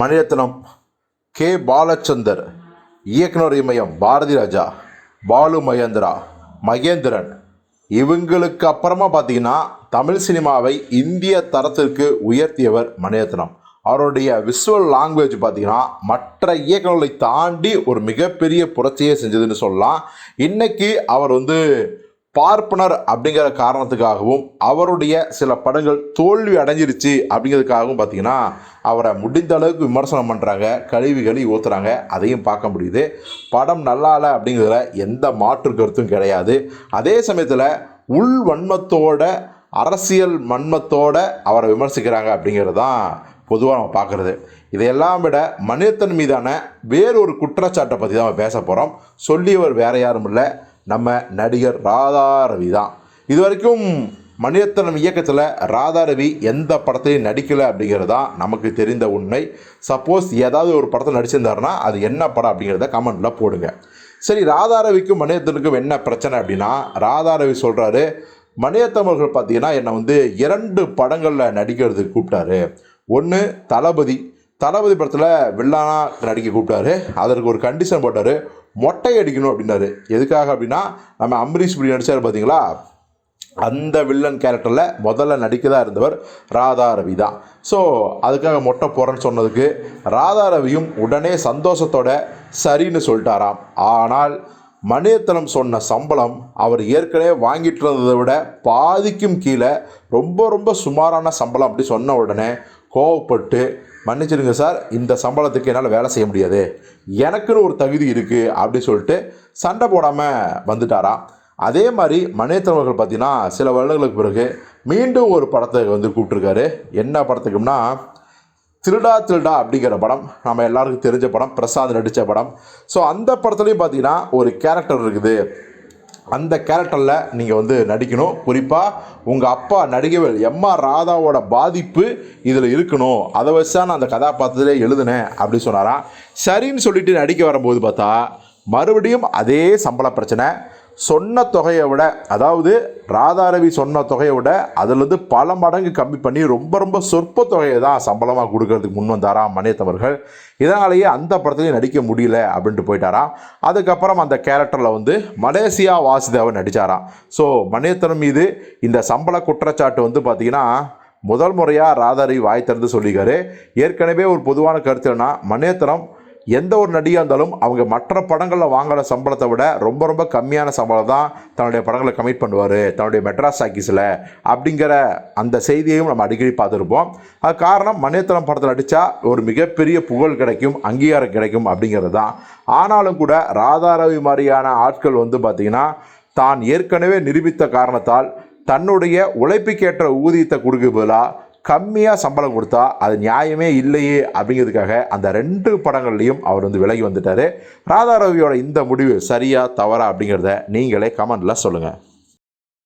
Mani Ratnam K. Balachander இயக்குனர் இமயம் பாரதி ராஜா பாலு மகேந்திரா மகேந்திரன். இவங்களுக்கு அப்புறமா பார்த்தீங்கன்னா தமிழ் சினிமாவை இந்திய தரத்திற்கு உயர்த்தியவர் மணிரத்னம். அவருடைய விசுவல் லாங்குவேஜ் பார்த்தீங்கன்னா மற்ற இயக்குநர்களை தாண்டி ஒரு மிகப்பெரிய புரட்சியை செஞ்சதுன்னு சொல்லலாம். இன்றைக்கி அவர் வந்து பார்ப்பனர் அப்படிங்கிற காரணத்துக்காகவும் அவருடைய சில படங்கள் தோல்வி அடைஞ்சிருச்சு அப்படிங்கிறதுக்காகவும் பார்த்தீங்கன்னா அவரை முடிந்த அளவுக்கு விமர்சனம் பண்ணுறாங்க கழிவுகளை ஊற்றுறாங்க அதையும் பார்க்க முடியுது. படம் நல்லா இல்லை அப்படிங்கிறதுல எந்த மாற்று கருத்தும் கிடையாது. அதே சமயத்தில் உள் வன்மத்தோட அரசியல் மன்மத்தோட அவரை விமர்சிக்கிறாங்க அப்படிங்கிறது தான் பொதுவாக நம்ம பார்க்குறது. இதையெல்லாம் விட மனிதத்தன் மீதான வேறொரு குற்றச்சாட்டை பற்றி தான் நம்ம பேச போகிறோம் சொல்லியவர் வேற யாரும் இல்லை. நம்ம நடிகர் ராதாரவி தான். இது வரைக்கும் மணிரத்னம் இயக்கத்தில் ராதாரவி எந்த படத்தையும் நடிக்கலை அப்படிங்கிறது தான் நமக்கு தெரிந்த உண்மை. சப்போஸ் ஏதாவது ஒரு படத்தில் நடிச்சிருந்தாருன்னா அது என்ன படம் அப்படிங்கிறத கமெண்ட்டில் போடுங்க. சரி ராதாரவிக்கும் மணிரத்னுக்கும் என்ன பிரச்சனை அப்படின்னா ராதாரவி சொல்கிறாரு மணிரத்னம் பார்த்தீங்கன்னா என்னை வந்து இரண்டு படங்களில் நடிக்கிறதுக்கு கூப்பிட்டாரு. ஒன்று தளபதி தளபதி படத்தில் வில்லானா நடிக்க கூப்பிட்டாரு. அதற்கு ஒரு கண்டிஷன் போட்டார் மொட்டை அடிக்கணும் அப்படின்னாரு. எதுக்காக அப்படின்னா நம்ம அம்பரீஷ் இப்படி நடித்தார் பார்த்தீங்களா அந்த வில்லன் கேரக்டரில் முதல்ல நடிக்கதாக இருந்தவர் ராதா ரவி தான். ஸோ அதுக்காக மொட்டை போகிறேன்னு சொன்னதுக்கு ராதா ரவியும் உடனே சந்தோஷத்தோட சரின்னு சொல்லிட்டாராம். ஆனால் மணியத்தனம் சொன்ன சம்பளம் அவர் ஏற்கனவே வாங்கிட்டு இருந்ததை விட பாதிக்கும் கீழே ரொம்ப ரொம்ப சுமாரான சம்பளம் அப்படி சொன்ன உடனே கோவப்பட்டு மன்னிச்சிடுங்க சார் இந்த சம்பளத்துக்கு என்னால் வேலை செய்ய முடியாது. எனக்குன்னு ஒரு தகுதி இருக்குது அப்படி சொல்லிட்டு சண்டை போடாமல் வந்துட்டாராம் அதே மாதிரி மணியத்தன் பார்த்தீங்கன்னா சில வருடங்களுக்கு பிறகு மீண்டும் ஒரு படத்தை வந்து கூப்பிட்ருக்காரு என்ன படத்துக்குன்னா திருடா திருடா அப்படிங்கிற படம். நம்ம எல்லாருக்கும் தெரிஞ்ச படம் பிரசாத் நடித்த படம். ஸோ அந்த படத்துலையும் பார்த்தீங்கன்னா ஒரு கேரக்டர் இருக்குது. அந்த கேரக்டரில் நீங்கள் வந்து நடிக்கணும். குறிப்பாக உங்கள் அப்பா நடிகவேல் எம்ஆர் ராதாவோட பாதிப்பு இதில் இருக்கணும். அதை வச்சு தான் நான் அந்த கதாபாத்திரத்திலே எழுதினேன் அப்படின்னு சொன்னாராம். சரின்னு சொல்லிட்டு நடிக்க வரும்போது பார்த்தா மறுபடியும் அதே சம்பள பிரச்சனை. சொன்ன தொகையை விட அதாவது ராதாரவி சொன்ன தொகையை விட அதுலேருந்து பல மடங்கு கம்மி பண்ணி ரொம்ப ரொம்ப சொற்ப தொகையை தான் சம்பளமாக கொடுக்கறதுக்கு முன் வந்தாராம் மணியத்தவர்கள் இதனாலேயே அந்த படத்துலையும் நடிக்க முடியல அப்படின்ட்டு போயிட்டாராம். அதுக்கப்புறம் அந்த கேரக்டரில் வந்து மலேசியா வாசுதேவன் நடித்தாராம் ஸோ மனேத்தனம் மீது இந்த சம்பள குற்றச்சாட்டு வந்து பார்த்திங்கன்னா முதல் முறையாக ராதாரவி வாய் திறந்து சொல்லிக்காரு ஏற்கனவே ஒரு பொதுவான கருத்து என்னன்னா மணியத்தனம் எந்த ஒரு நடிகாக இருந்தாலும் அவங்க மற்ற படங்களில் வாங்குற சம்பளத்தை விட ரொம்ப ரொம்ப கம்மியான சம்பளம் தான் தன்னுடைய படங்களை கமிட் பண்ணுவார் தன்னுடைய மெட்ராஸ் ஆக்கீஸில் அப்படிங்கிற அந்த செய்தியையும் நம்ம அடிக்கடி பார்த்துருப்போம். அது காரணம் மணியத்தனம் படத்தில் நடித்தா ஒரு மிகப்பெரிய புகழ் கிடைக்கும் அங்கீகாரம் கிடைக்கும் அப்படிங்கிறது தான். ஆனாலும் கூட ராதாரவி மாதிரியான ஆட்கள் வந்து பார்த்திங்கன்னா தான் ஏற்கனவே நிரூபித்த காரணத்தால் தன்னுடைய உழைப்புக்கேற்ற ஊதியத்தை கொடுக்க பதிலாக கம்மியாக சம்பளம் கொடுத்தா அது நியாயமே இல்லையே அப்படிங்கிறதுக்காக அந்த ரெண்டு படங்கள்லையும் அவர் வந்து விலகி வந்துட்டார். ராதாரவியோட இந்த முடிவு சரியா தவறா அப்படிங்கிறத நீங்களே கமெண்டில் சொல்லுங்கள்